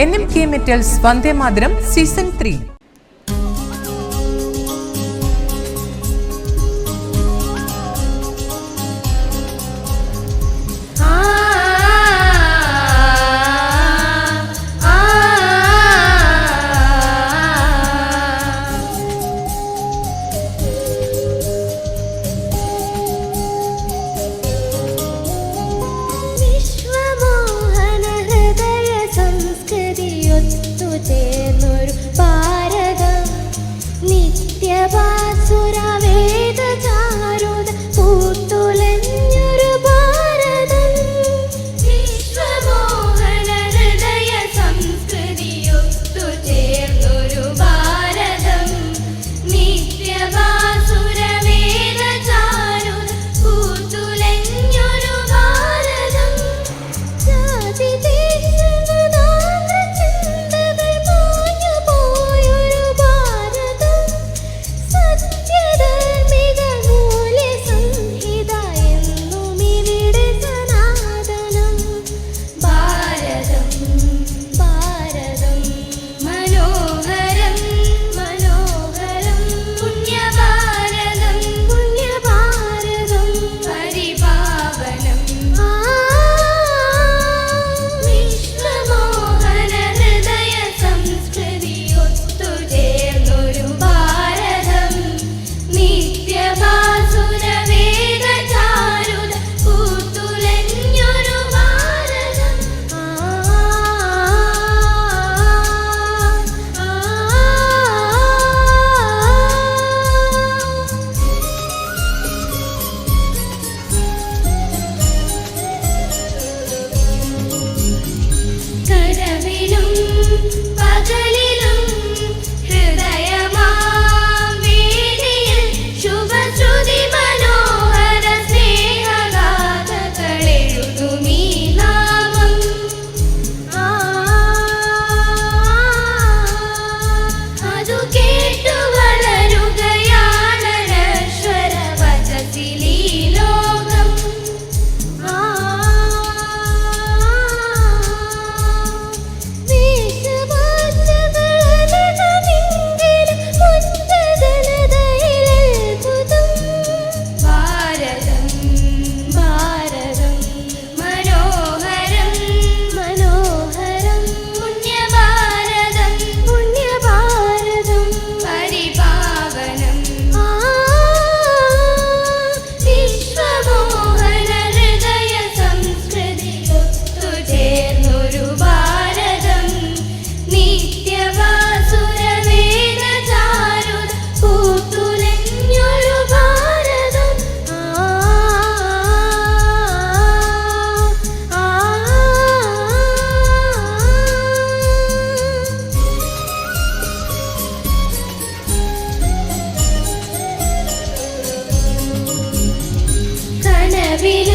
N M K metals Vande Mataram season three. Every day.